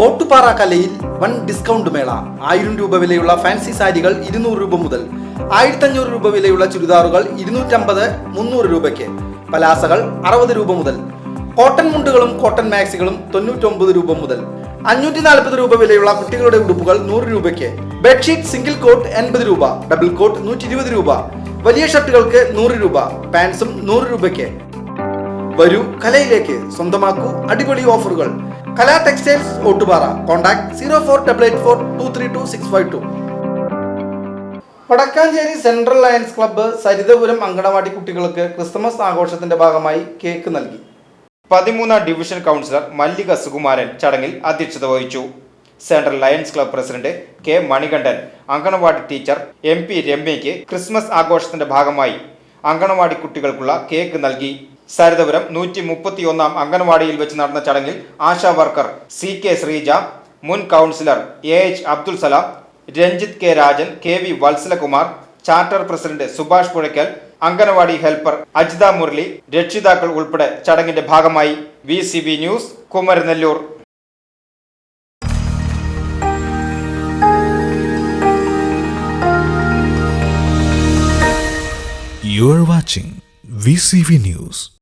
ഓട്ടുപാറ കലയിൽ one discount മേള. ആയിരം രൂപ വിലയുള്ള ഫാൻസി സാരികൾ ഇരുന്നൂറ് രൂപ മുതൽ ആയിരത്തഞ്ഞൂറ് രൂപ വിലയുള്ള ചുരിദാറുകൾ ഇരുന്നൂറ്റമ്പത് മുന്നൂറ് രൂപയ്ക്ക്. പലാസകൾ അറുപത് രൂപ മുതൽ കോട്ടൺ മുണ്ടുകളും കോട്ടൺ മാക്സികളും തൊണ്ണൂറ്റൊമ്പത് രൂപ മുതൽ അഞ്ഞൂറ്റി നാൽപ്പത് രൂപ വിലയുള്ള കുട്ടികളുടെ ഉടുപ്പുകൾ നൂറ് രൂപയ്ക്ക്. ബെഡ്ഷീറ്റ് സിംഗിൾ കോട്ട് എൺപത് രൂപ ഡബിൾ കോട്ട് നൂറ്റി ഇരുപത് രൂപ. വലിയ ഷർട്ടുകൾക്ക് നൂറ് രൂപ പാൻസും നൂറ് രൂപയ്ക്ക്. വരൂ കലയിലേക്ക് സ്വന്തമാക്കൂ അടിപൊളി ഓഫറുകൾ. Kala textiles Ottupara. Contact zero four double eight four two three two six five two. Vadakkanchery central lions club Sarithapuram anganwadi കുട്ടികൾക്ക് ക്രിസ്മസ് ആഘോഷത്തിന്റെ ഭാഗമായി കേക്ക് നൽകി. പതിമൂന്നാം ഡിവിഷൻ കൗൺസിലർ മല്ലിക സുകുമാരൻ ചടങ്ങിൽ അധ്യക്ഷത വഹിച്ചു. Central lions club president K Manikandan anganwadi teacher M P രമ്യയ്ക്ക് Christmas ആഘോഷത്തിന്റെ ഭാഗമായി അങ്കണവാടി കുട്ടികൾക്കുള്ള കേക്ക് നൽകി. സരിതപുരം നൂറ്റി മുപ്പത്തിയൊന്നാം അംഗൻവാടിയിൽ വെച്ച് നടന്ന ചടങ്ങിൽ Asha worker C K Sreeja മുൻ councillor A H Abdul Salam Ranjith K Rajan K V Valsalakumar charter president Subhash Puzhakkal anganwadi helper Ajitha Murali രക്ഷിതാക്കൾ ഉൾപ്പെടെ ചടങ്ങിന്റെ ഭാഗമായി V C news Kumaranellur You are watching VCV News.